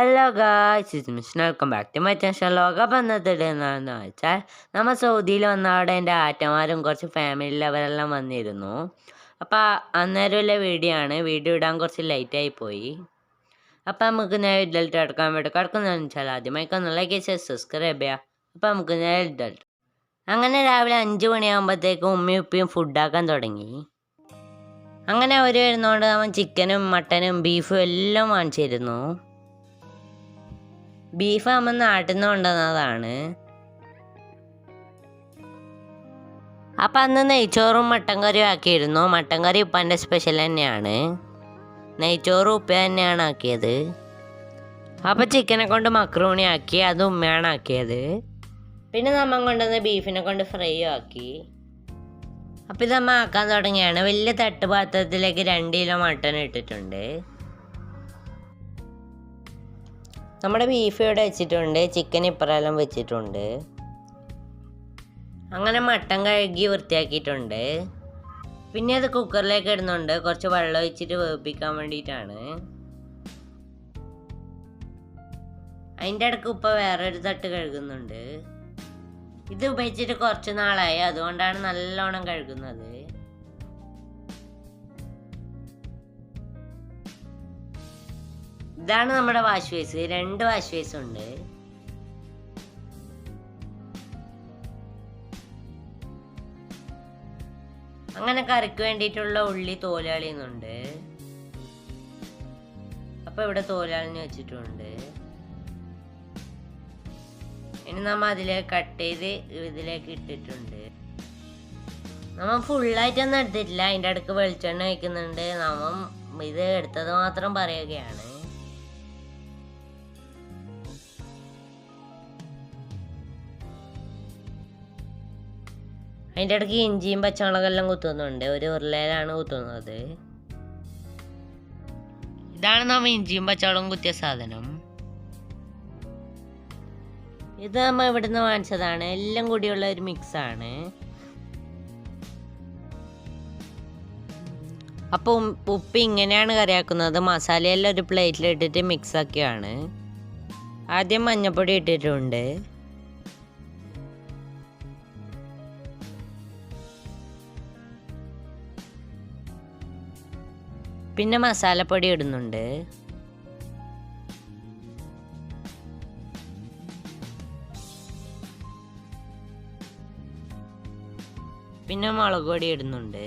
Hello guys is mission welcome back to my channel ലോകം എന്താണെന്ന് വെച്ചാൽ നമ്മൾ സൗദിയിൽ വന്ന അവിടെ എന്റെ ആറ്റമാരും കുറച്ച് ഫാമിലി അവരെല്ലാം വന്നിരുന്നു. അപ്പോൾ അന്നേരമുള്ള വീഡിയോ ആണ്. വീഡിയോ ഇടാൻ കുറച്ച് ലേറ്റായി പോയി. അപ്പോൾ നമുക്ക് നേരെ റിസൾട്ട് എടുക്കാൻ വേണ്ടി കിടക്കുന്നതെന്ന് വെച്ചാൽ ആദ്യമായി ഒന്ന് ലൈക്ക് ചെയ്ത് സബ്സ്ക്രൈബ് ചെയ്യുക. അപ്പോൾ നമുക്ക് നേരെ റിസൾട്ട് അങ്ങനെ രാവിലെ അഞ്ച് മണിയാകുമ്പോഴത്തേക്കും ഉമ്മയും ഉപ്പയും ഫുഡാക്കാൻ തുടങ്ങി. അങ്ങനെ അവർ വരുന്നതുകൊണ്ട് അവൻ ചിക്കനും മട്ടനും ബീഫും എല്ലാം വാങ്ങിച്ചിരുന്നു. ബീഫ് നിന്ന് കൊണ്ടുവന്നതാണ് അപ്പം അന്ന് നെയ്ച്ചോറും മട്ടൻ കറിയും ആക്കിയിരുന്നു? മട്ടൻ കറി ഉപ്പാന്റെ സ്പെഷ്യൽ തന്നെയാണ്. നെയ്ച്ചോറും ഉപ്പ തന്നെയാണ് ആക്കിയത്. അപ്പം ചിക്കനെ കൊണ്ട് മക്രൂണി ആക്കി അത് ഉമ്മയാണ് ആക്കിയത്. പിന്നെ നമ്മ കൊണ്ടുവന്ന് ബീഫിനെ കൊണ്ട് ഫ്രൈ ആക്കി. അപ്പം ഇത് ആക്കാൻ തുടങ്ങിയാണ്. വലിയ തട്ട് പാത്രത്തിലേക്ക് രണ്ട് കിലോ മട്ടൻ ഇട്ടിട്ടുണ്ട്. നമ്മുടെ ബീഫ് ഇവിടെ വെച്ചിട്ടുണ്ട് ചിക്കൻ ഇപ്പറെല്ലാം വെച്ചിട്ടുണ്ട്. അങ്ങനെ മട്ടൻ കഴുകി വൃത്തിയാക്കിയിട്ടുണ്ട്. പിന്നെ അത് കുക്കറിലേക്ക് ഇടുന്നുണ്ട് കുറച്ച് വെള്ളം ഒഴിച്ചിട്ട് വേവിപ്പിക്കാൻ വേണ്ടിയിട്ടാണ്. അതിന്റെ ഇടയ്ക്ക് ഉപ്പ വേറൊരു തട്ട് കഴുകുന്നുണ്ട്. ഇത് ഉപയോഗിച്ചിട്ട് കുറച്ച് നാളായി അതുകൊണ്ടാണ് നല്ലോണം കഴുകുന്നത്. ഇതാണ് നമ്മുടെ വാഷ് ബേസ്. രണ്ട് വാഷ് ബേസ് ഉണ്ട്. അങ്ങനെ കറിക്ക് വേണ്ടിയിട്ടുള്ള ഉള്ളി തോലാളിയുന്നുണ്ട് അപ്പൊ ഇവിടെ തോലാളിന് വെച്ചിട്ടുണ്ട്. ഇനി നമ്മ അതിലേക്ക് കട്ട് ചെയ്ത് ഇതിലേക്ക് ഇട്ടിട്ടുണ്ട്. നമ്മ ഫുള്ളായിട്ടൊന്നും എടുത്തിട്ടില്ല. അതിന്റെ അടുക്ക് വെളിച്ചെണ്ണ വയ്ക്കുന്നുണ്ട് നമ്മ ഇത് എടുത്തത് മാത്രം പറയുകയാണ്. അതിന്റെ ഇടയ്ക്ക് ഇഞ്ചിയും പച്ചമുളകെല്ലാം കുത്തുന്നുണ്ട്. ഒരു ഉരുളയിലാണ് കുത്തുന്നത്. ഇതാണ് നമ്മൾ ഇഞ്ചിയും പച്ചമുളകും കുത്തിയ സാധനം. ഇത് നമ്മൾ ഇവിടുന്ന് വാങ്ങിച്ചതാണ്. എല്ലാം കൂടിയുള്ള ഒരു മിക്സ് ആണ്. അപ്പോൾ ഉപ്പ് ഇങ്ങനെയാണ് കറിയാക്കുന്നത്. മസാലയെല്ലാം ഒരു പ്ലേറ്റിൽ ഇട്ടിട്ട് മിക്സ് ആക്കിയാണ്. ആദ്യം മഞ്ഞപ്പൊടി ഇട്ടിട്ടുണ്ട്. പിന്നെ മസാലപ്പൊടി ഇടുന്നുണ്ട്. പിന്നെ മുളക് പൊടി ഇടുന്നുണ്ട്.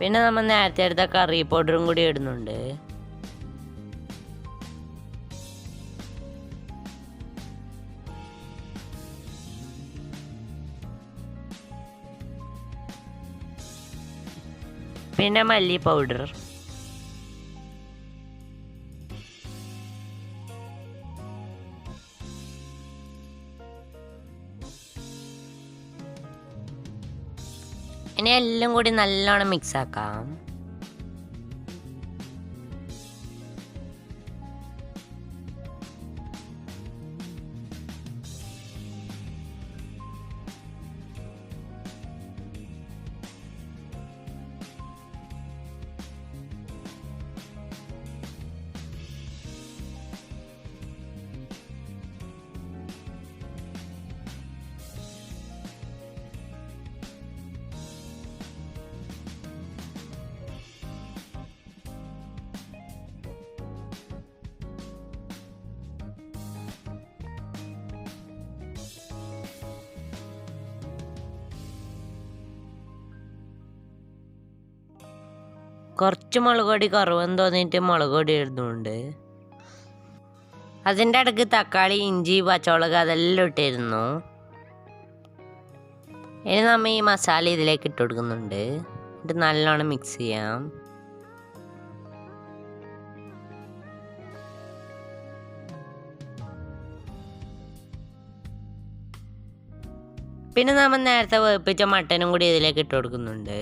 പിന്നെ നമ്മൾ നേരത്തെ എടുത്ത കറി പൗഡറും കൂടി ഇടുന്നുണ്ട്. പിന്നെ മല്ലി പൗഡർ ഇനി എല്ലാം കൂടി നല്ലോണം മിക്സ് ആക്കാം. കുറച്ച് മുളക് പൊടി കുറവെന്ന് തോന്നിയിട്ട് മുളക് പൊടി ഇടുന്നുണ്ട്. അതിന്റെ ഇടയ്ക്ക് തക്കാളി ഇഞ്ചി പച്ചമുളക് അതെല്ലാം ഇട്ടിരുന്നു. ഇനി നമ്മൾ ഈ മസാല ഇതിലേക്ക് ഇട്ട് കൊടുക്കുന്നുണ്ട്. എന്നിട്ട് നല്ലോണം മിക്സ് ചെയ്യാം. പിന്നെ നമ്മൾ നേരത്തെ വേപ്പിച്ച മട്ടനും കൂടി ഇതിലേക്ക് ഇട്ട് കൊടുക്കുന്നുണ്ട്.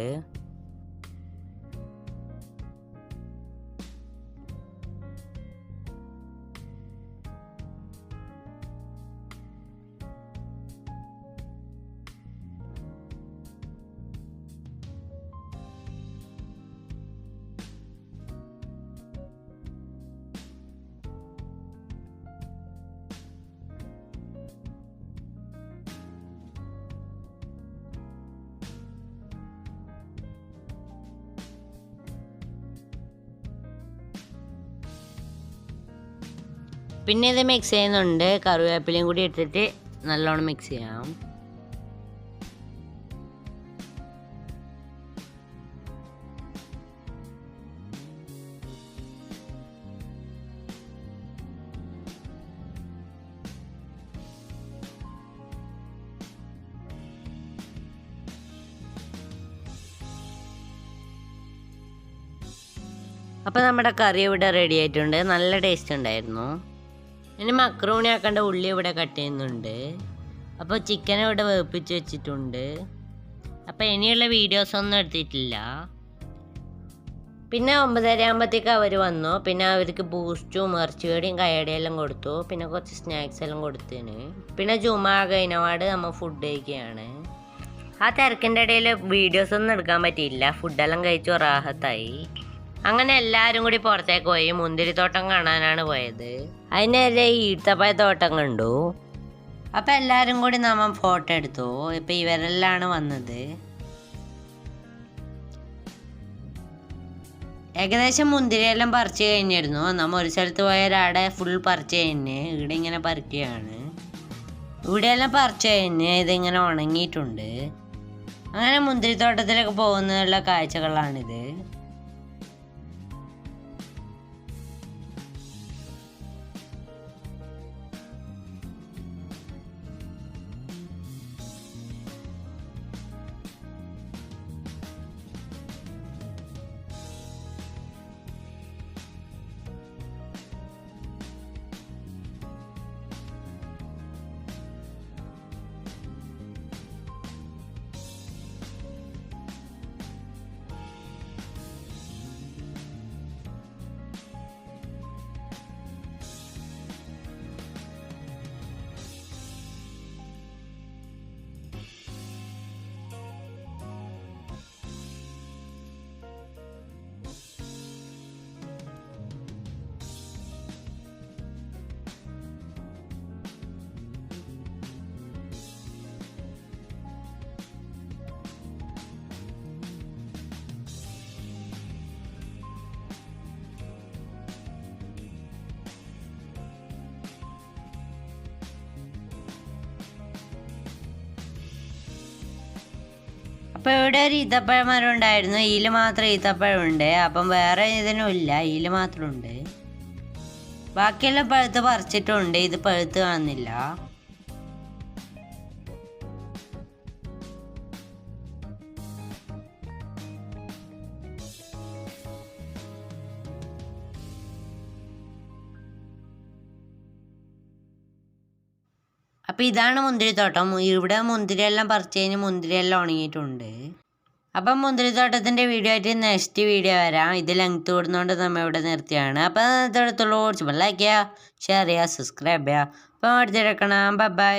പിന്നെ ഇത് മിക്സ് ചെയ്യുന്നുണ്ട്. കറിവേപ്പിലയും കൂടി ഇട്ടിട്ട് നല്ലോണം മിക്സ് ചെയ്യാം. അപ്പോൾ നമ്മുടെ കറി ഇവിടെ റെഡി ആയിട്ടുണ്ട്. നല്ല ടേസ്റ്റ് ഉണ്ടായിരുന്നു. ഇനി മക്രൂണി ആക്കേണ്ട ഉള്ളി ഇവിടെ കട്ട് ചെയ്യുന്നുണ്ട്. അപ്പോൾ ചിക്കൻ ഇവിടെ വേപ്പിച്ച് വെച്ചിട്ടുണ്ട്. അപ്പോൾ ഇനിയുള്ള വീഡിയോസ് ഒന്നും എടുത്തിട്ടില്ല. പിന്നെ ഒമ്പതര ആകുമ്പോഴത്തേക്ക് അവർ വന്നു. പിന്നെ അവർക്ക് ബൂസ്റ്റും ഇറച്ചിവേടിയും കയ്യടിയെല്ലാം കൊടുത്തു. പിന്നെ കുറച്ച് സ്നാക്സ് എല്ലാം കൊടുത്തിന്. പിന്നെ ജുമ കഴിഞ്ഞപാട് നമ്മൾ ഫുഡ് കഴിക്കുകയാണ്. ആ തിരക്കിന്റെ ഇടയിൽ വീഡിയോസ് ഒന്നും എടുക്കാൻ പറ്റിയില്ല. ഫുഡെല്ലാം കഴിച്ചു റാഹത്തായി. അങ്ങനെ എല്ലാവരും കൂടി പുറത്തേക്ക് പോയി. മുന്തിരിത്തോട്ടം കാണാനാണ് പോയത്. അതിനേരെ ഈത്തപ്പഴ തോട്ടം കണ്ടു. അപ്പം എല്ലാവരും കൂടി നമ്മ ഫോട്ടോ എടുത്തു. ഇപ്പം ഇവരെല്ലാണ് വന്നത്. ഏകദേശം മുന്തിരിയെല്ലാം പറിച്ച് കഴിഞ്ഞിരുന്നു. നമ്മ ഒരു സ്ഥലത്ത് പോയ ഒരാടെ ഫുൾ പറിച്ച് കഴിഞ്ഞ് ഇവിടെ ഇങ്ങനെ പറിക്കുകയാണ്. ഇവിടെയെല്ലാം പറിച്ച് കഴിഞ്ഞ് ഇതിങ്ങനെ ഉണങ്ങിയിട്ടുണ്ട്. അങ്ങനെ മുന്തിരിത്തോട്ടത്തിലൊക്കെ പോകുന്നതിനുള്ള കാഴ്ചകളാണിത്. അപ്പൊ ഇവിടെ ഒരു ഈത്തപ്പഴം മരം ഉണ്ടായിരുന്നു ഇതിൽ മാത്രം ഈത്തപ്പഴം ഉണ്ട് അപ്പം വേറെ ഇതിനും ഇല്ല. ഇതിൽ മാത്രമുണ്ട് ബാക്കിയെല്ലാം പഴുത്ത് പറിച്ചിട്ടുണ്ട് ഇത് പഴുത്ത് കാണുന്നില്ല. അപ്പോൾ ഇതാണ് മുന്തിരിത്തോട്ടം. ഇവിടെ മുന്തിരിയെല്ലാം പറിച്ചു കഴിഞ്ഞ് മുന്തിരിയെല്ലാം ഉണങ്ങിയിട്ടുണ്ട്. അപ്പം മുന്തിരിത്തോട്ടത്തിന്റെ വീഡിയോ ആയിട്ട് നെക്സ്റ്റ് വീഡിയോ വരാം. ഇത് ലെങ്ത് കൂടുന്നതുകൊണ്ട് നമ്മൾ ഇവിടെ നിർത്തിയാണ്. അപ്പം ഇതെടുത്തുള്ളൂ. കുറച്ച് ലൈക്ക് ചെയ്യുക ഷെയർ ചെയ്യുക സബ്സ്ക്രൈബ് ചെയ്യുക അപ്പം അടുത്തിടക്കണം ബൈ